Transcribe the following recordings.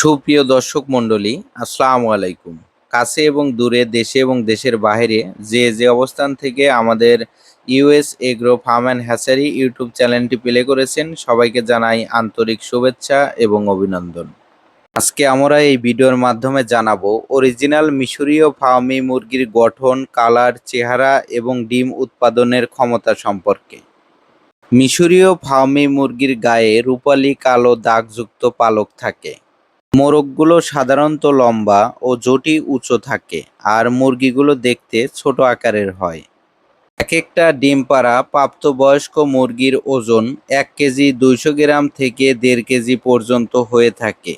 সুপ্রিয় দর্শক মণ্ডলী, আসসালামু আলাইকুম। কাছে এবং দূরে, দেশে এবং দেশের বাইরে যে যে অবস্থান থেকে আমাদের US agro farm and hatchery YouTube চ্যানেলটি প্লে করেছেন, সবাইকে জানাই আন্তরিক শুভেচ্ছা এবং অভিনন্দন। আজকে আমরা এই ভিডিওর মাধ্যমে জানাব, অরিজিনাল মিশরীয় ফার্মি মুরগির গঠন, কালার, চেহারা এবং ডিম উৎপাদনের ক্ষমতা সম্পর্কে। মিশরীয় ফার্মি মুরগির গায়ে রূপালি কালো দাগযুক্ত পালক থাকে। মোরগগুলো সাধারণত লম্বা ও জটি উঁচু থাকে, আর মুরগিগুলো দেখতে ছোট আকারের হয়। এক একটা ডিম পাড়া প্রাপ্তবয়স্ক মুরগির ওজন এক কেজি দুইশো গ্রাম থেকে দেড় কেজি পর্যন্ত হয়ে থাকে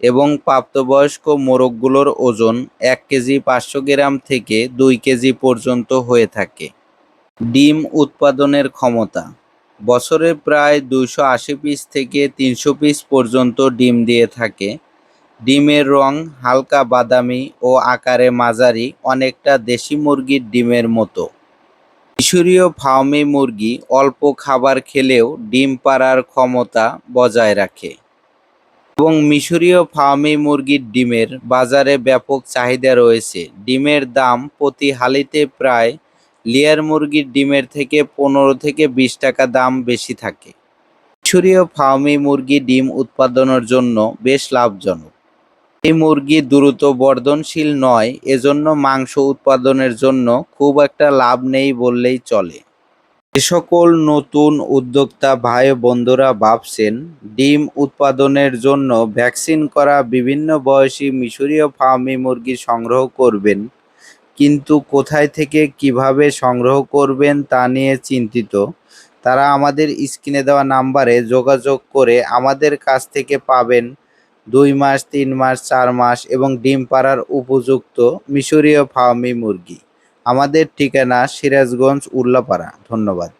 এবং প্রাপ্তবয়স্ক মোরগগুলোর ওজন এক কেজি পাঁচশো গ্রাম থেকে দুই কেজি পর্যন্ত হয়ে থাকে। ডিম উৎপাদনের ক্ষমতা, বছরে প্রায় দুইশো আশি পিস থেকে তিনশো পিস পর্যন্ত ডিম দিয়ে থাকে ডিমের রং হালকা বাদামি ও আকারে মাঝারি, অনেকটা দেশি মুরগির ডিমের মতো। মিশরীয় ফার্মি মুরগি অল্প খাবার খেলেও ডিম পাড়ার ক্ষমতা বজায় রাখে। এবং মিশরীয় ফার্মি মুরগির ডিমের বাজারে ব্যাপক চাহিদা রয়েছে। ডিমের দাম প্রতি হালিতে প্রায় লেয়ার মুরগির ডিমের থেকে পনেরো থেকে বিশ টাকা দাম বেশি থাকে। মিশরীয় ফার্মি মুরগি ডিম উৎপাদনের জন্য বেশ লাভজনক। এই মুরগি দ্রুত বর্ধনশীল নয়, এজন্য মাংস উৎপাদনের জন্য খুব একটা লাভ নেই বললেই চলে। যে সকল নতুন উদ্যোক্তা ভাই বন্ধুরা ভাবছেন, ডিম উৎপাদনের জন্য ভ্যাকসিন করা বিভিন্ন বয়সী মিশরীয় ফার্মি মুরগি সংগ্রহ করবেন, কিন্তু কোথায় থেকে কীভাবে সংগ্রহ করবেন তা নিয়ে চিন্তিত। তারা আমাদের স্ক্রিনে দেওয়া নাম্বারে যোগাযোগ করে আমাদের কাছ থেকে পাবেন দুই মাস, তিন মাস, চার মাস এবং ডিম পাড়ার উপযুক্ত মিশরীয় ফার্মি মুরগি। আমাদের ঠিকানা সিরাজগঞ্জ, উল্লাপাড়া। ধন্যবাদ।